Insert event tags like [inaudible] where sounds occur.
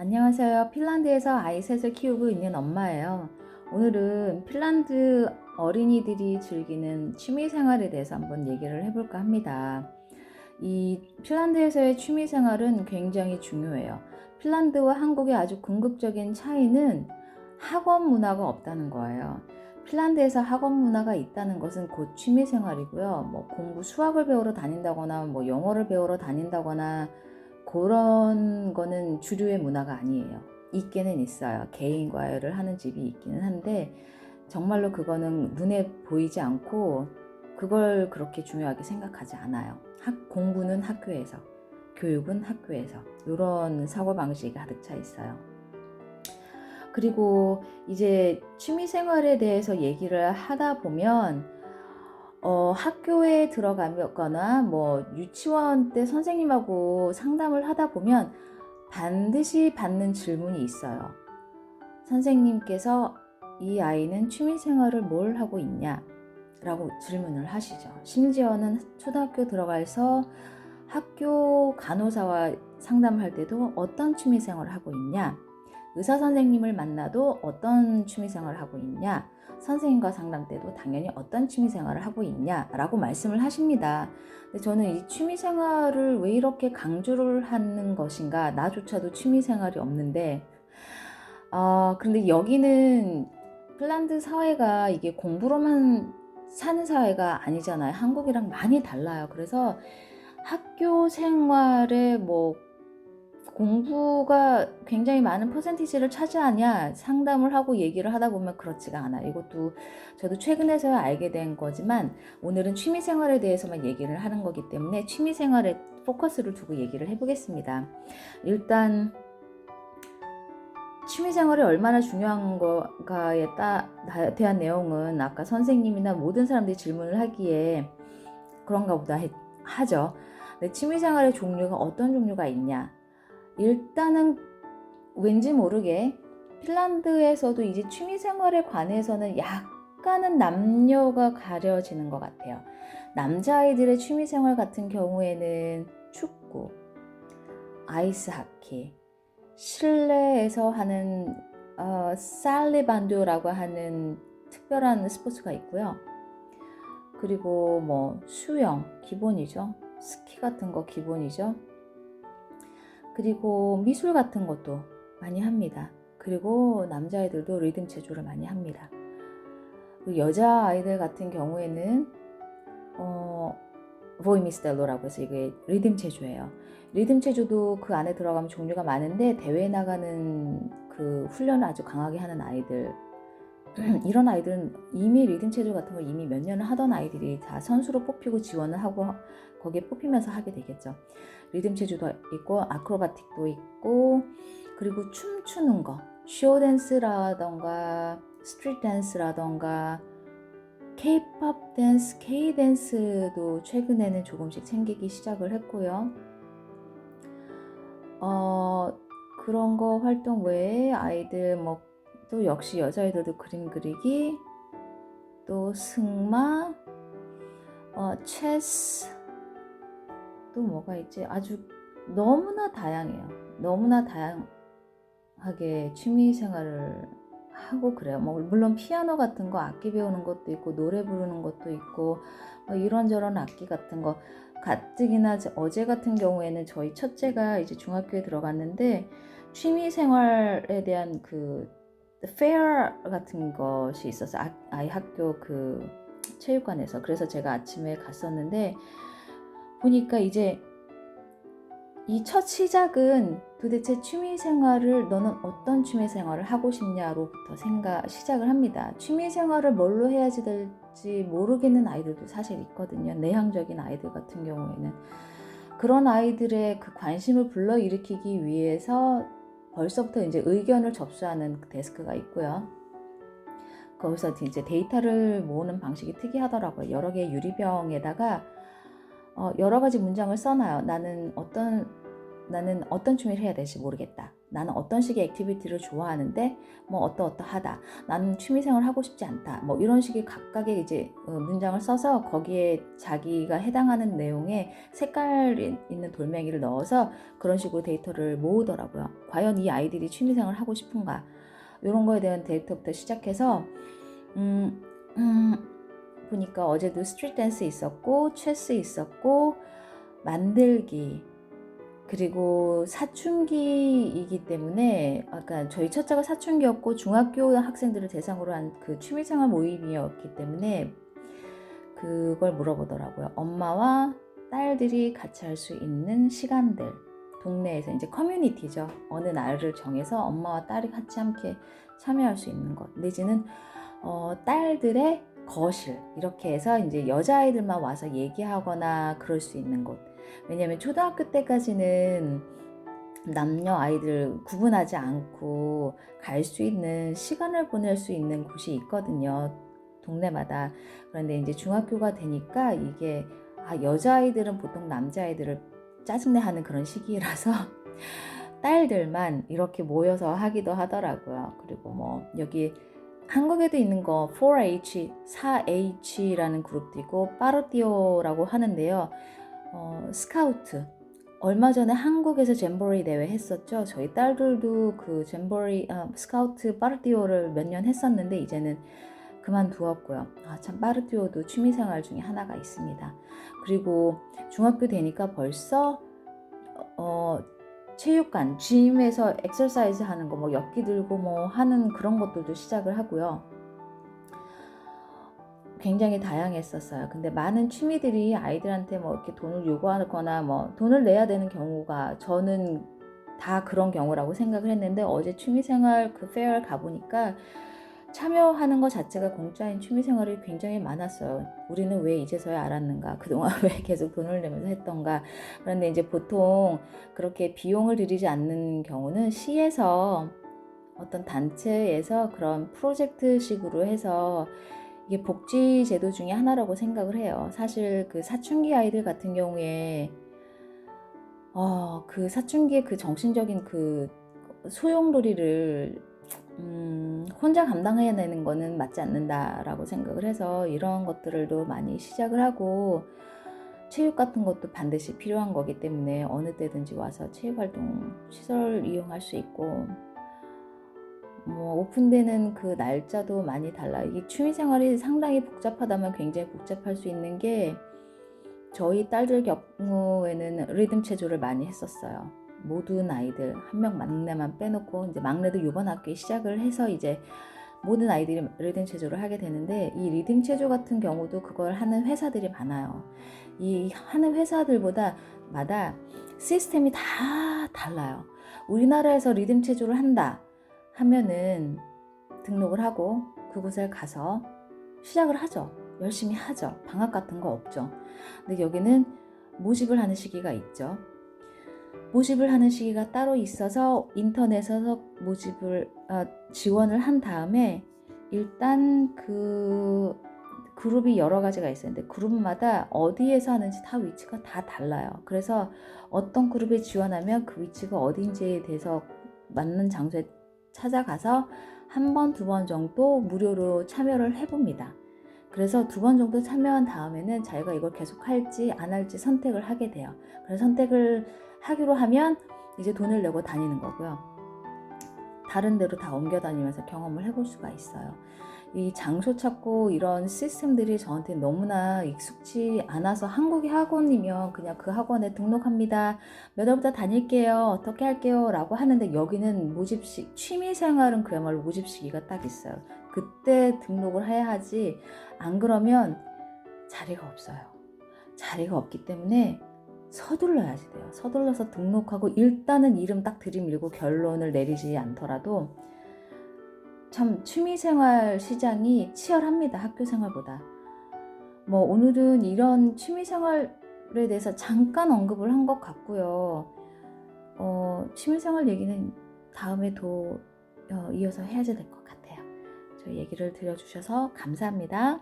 안녕하세요. 핀란드에서 아이 셋을 키우고 있는 엄마예요. 오늘은 핀란드 어린이들이 즐기는 취미 생활에 대해서 한번 얘기를 해볼까 합니다. 이 핀란드에서의 취미 생활은 굉장히 중요해요. 핀란드와 한국의 아주 궁극적인 차이는 학원 문화가 없다는 거예요. 핀란드에서 학원 문화가 있다는 것은 곧 취미 생활이고요. 뭐 공부 수학을 배우러 다닌다거나 뭐 영어를 배우러 다닌다거나 그런 거는 주류의 문화가 아니에요. 있기는 있어요. 개인 과외를 하는 집이 있기는 한데 정말로 그거는 눈에 보이지 않고 그걸 그렇게 중요하게 생각하지 않아요. 학, 공부는 학교에서, 교육은 학교에서 이런 사고 방식이 가득 차 있어요. 그리고 이제 취미 생활에 대해서 얘기를 하다 보면 어, 학교에 들어가거나 뭐 유치원 때 선생님하고 상담을 하다 보면 반드시 받는 질문이 있어요. 선생님께서 이 아이는 취미 생활을 뭘 하고 있냐? 라고 질문을 하시죠. 심지어는 초등학교 들어가서 학교 간호사와 상담할 때도 어떤 취미 생활을 하고 있냐? 의사 선생님을 만나도 어떤 취미 생활을 하고 있냐? 선생님과 상담 때도 당연히 어떤 취미 생활을 하고 있냐라고 말씀을 하십니다. 근데 저는 이 취미 생활을 왜 이렇게 강조를 하는 것인가? 나조차도 취미 생활이 없는데, 어, 근데 여기는 핀란드 사회가 이게 공부로만 사는 사회가 아니잖아요. 한국이랑 많이 달라요. 그래서 학교 생활에 뭐 공부가 굉장히 많은 퍼센티지를 차지하냐 상담을 하고 얘기를 하다 보면 그렇지가 않아요. 이것도 저도 최근에서야 알게 된 거지만 오늘은 취미 생활에 대해서만 얘기를 하는 거기 때문에 취미 생활에 포커스를 두고 얘기를 해보겠습니다. 일단 취미 생활이 얼마나 중요한 거가에 따, 대한 내용은 아까 선생님이나 모든 사람들이 질문을 하기에 그런가 보다 해, 하죠. 근데 취미 생활의 종류가 어떤 종류가 있냐? 일단은 왠지 모르게 핀란드에서도 이제 취미 생활에 관해서는 약간은 남녀가 가려지는 것 같아요. 남자아이들의 취미 생활 같은 경우에는 축구, 아이스 하키, 실내에서 하는 어, 살리반두라고 하는 특별한 스포츠가 있고요. 그리고 뭐 수영 기본이죠. 스키 같은 거 기본이죠. 그리고 미술 같은 것도 많이 합니다. 그리고 남자아이들도 리듬 체조를 많이 합니다. 여자 아이들 같은 경우에는 어, 보이미스텔로라고 해서 이게 리듬 체조예요. 리듬 체조도 그 안에 들어가면 종류가 많은데 대회 나가는 그 훈련을 아주 강하게 하는 아이들 [clears throat] 이런 아이들은 이미 리듬 체조 같은 걸 이미 몇 년을 하던 아이들이 다 선수로 뽑히고 지원을 하고 거기에 뽑히면서 하게 되겠죠. 리듬 체조도 있고 아크로바틱도 있고 그리고 춤추는 거, 쇼 댄스라던가 스트리트 댄스라던가 K-팝 댄스, K 댄스도 최근에는 조금씩 챙기기 시작을 했고요. 어, 그런 거 활동 외에 아이들 뭐 또 역시 여자아이들도 그림 그리기, 또 승마, 어, 체스, 또 뭐가 있지? 아주 너무나 다양해요. 너무나 다양하게 취미 생활을 하고 그래요. 뭐 물론 피아노 같은 거 악기 배우는 것도 있고 노래 부르는 것도 있고 뭐 이런저런 악기 같은 거 가뜩이나 어제 같은 경우에는 저희 첫째가 이제 중학교에 들어갔는데 취미 생활에 대한 그 페어 같은 것이 있어서 아, 아이 학교 그 체육관에서 그래서 제가 아침에 갔었는데 보니까 이제 이 첫 시작은 도대체 취미 생활을 너는 어떤 취미 생활을 하고 싶냐로부터 생각 시작을 합니다. 취미 생활을 뭘로 해야지 될지 모르겠는 아이들도 사실 있거든요. 내향적인 아이들 같은 경우에는 그런 아이들의 그 관심을 불러일으키기 위해서 벌써부터 이제 의견을 접수하는 데스크가 있고요. 거기서 이제 데이터를 모으는 방식이 특이하더라고요. 여러 개의 유리병에다가 어, 여러 가지 문장을 써놔요. 나는 어떤 나는 어떤 취미를 해야 될지 모르겠다. 나는 어떤 식의 액티비티를 좋아하는데 뭐 어떠어떠하다. 나는 취미생활 하고 싶지 않다. 뭐 이런 식의 각각의 이제 어, 문장을 써서 거기에 자기가 해당하는 내용에 색깔 있는 돌멩이를 넣어서 그런 식으로 데이터를 모으더라고요. 과연 이 아이들이 취미생활 하고 싶은가? 이런 거에 대한 데이터부터 시작해서 음, 음, 보니까 어제도 스트리트 댄스 있었고 체스 있었고 만들기 그리고 사춘기이기 때문에 아까 저희 첫째가 사춘기였고 중학교 학생들을 대상으로 한 그 취미생활 모임이었기 때문에 그걸 물어보더라고요. 엄마와 딸들이 같이 할 수 있는 시간들 동네에서 이제 커뮤니티죠. 어느 날을 정해서 엄마와 딸이 같이 함께 참여할 수 있는 것 내지는 어, 딸들의 거실 이렇게 해서 이제 여자아이들만 와서 얘기하거나 그럴 수 있는 곳 왜냐하면 초등학교 때까지는 남녀 아이들 구분하지 않고 갈 수 있는 시간을 보낼 수 있는 곳이 있거든요. 동네마다. 그런데 이제 중학교가 되니까 이게 아, 여자아이들은 보통 남자아이들을 짜증내 하는 그런 시기라서 [laughs] 딸들만 이렇게 모여서 하기도 하더라고요. 그리고 뭐 여기 한국에도 있는 거 4H, 4H라는 그룹도 있고 빠르띠오라고 하는데요. 어, 스카우트 얼마 전에 한국에서 잼버리 대회 했었죠. 저희 딸들도 그 잼버리 아, 스카우트 빠르띠오를 몇 년 했었는데 이제는 그만두었고요. 아, 참 빠르띠오도 취미생활 중에 하나가 있습니다. 그리고 중학교 되니까 벌써 어, 체육관, 짐에서 엑서사이즈 하는 거, 뭐 엮기 들고 뭐 하는 그런 것들도 시작을 하고요. 굉장히 다양했었어요. 근데 많은 취미들이 아이들한테 뭐 이렇게 돈을 요구하거나 뭐 돈을 내야 되는 경우가 저는 다 그런 경우라고 생각을 했는데 어제 취미생활 그 페어를 가보니까 참여하는 것 자체가 공짜인 취미생활이 굉장히 많았어요. 우리는 왜 이제서야 알았는가? [laughs] 그동안 왜 계속 돈을 내면서 했던가? 그런데 이제 보통 그렇게 비용을 들이지 않는 경우는 시에서 어떤 단체에서 그런 프로젝트식으로 해서 이게 복지 제도 중에 하나라고 생각을 해요. 사실 그 사춘기 아이들 같은 경우에 어, 그 사춘기의 그 정신적인 그 소용돌이를 음, 혼자 감당해내는 거는 맞지 않는다라고 생각을 해서 이런 것들을도 많이 시작을 하고 체육 같은 것도 반드시 필요한 거기 때문에 어느 때든지 와서 체육 활동 시설 이용할 수 있고 뭐 오픈되는 그 날짜도 많이 달라. 이게 취미 생활이 상당히 복잡하다면 굉장히 복잡할 수 있는 게 저희 딸들 경우에는 리듬 체조를 많이 했었어요. 모든 아이들 한 명 막내만 빼놓고 이제 막내도 이번 학기에 시작을 해서 이제 모든 아이들이 리듬 체조를 하게 되는데 이 리듬 체조 같은 경우도 그걸 하는 회사들이 많아요. 이 하는 회사들보다 마다 시스템이 다 달라요. 우리나라에서 리듬 체조를 한다. 하면은 등록을 하고 그곳에 가서 시작을 하죠. 열심히 하죠. 방학 같은 거 없죠. 근데 여기는 모집을 하는 시기가 있죠. 모집을 하는 시기가 따로 있어서 인터넷에서 모집을 아, 지원을 한 다음에 일단 그 그룹이 여러 가지가 있었는데 그룹마다 어디에서 하는지 다 위치가 다 달라요. 그래서 어떤 그룹에 지원하면 그 위치가 어딘지에 대해서 맞는 장소에 찾아가서 한 번, 두 번 정도 무료로 참여를 해봅니다. 그래서 두 번 정도 참여한 다음에는 자기가 이걸 계속 할지 안 할지 선택을 하게 돼요. 그래서 선택을 하기로 하면 이제 돈을 내고 다니는 거고요. 다른 데로 다 옮겨 다니면서 경험을 해볼 수가 있어요. 이 장소 찾고 이런 시스템들이 저한테 너무나 익숙지 않아서 한국의 학원이면 그냥 그 학원에 등록합니다. 몇 월부터 다닐게요. 어떻게 할게요. 라고 하는데 여기는 모집식, 취미생활은 그야말로 모집 시기가 딱 있어요. 그때 등록을 해야 하지 안 그러면 자리가 없어요. 자리가 없기 때문에 서둘러야지 돼요. 서둘러서 등록하고 일단은 이름 딱 들이밀고 결론을 내리지 않더라도 참 취미생활 시장이 치열합니다. 학교 생활보다. 뭐 오늘은 이런 취미생활에 대해서 잠깐 언급을 한 것 같고요. 어, 취미생활 얘기는 다음에 도 어, 이어서 해야지 될것 같아요. 저희 얘기를 들려주셔서 감사합니다.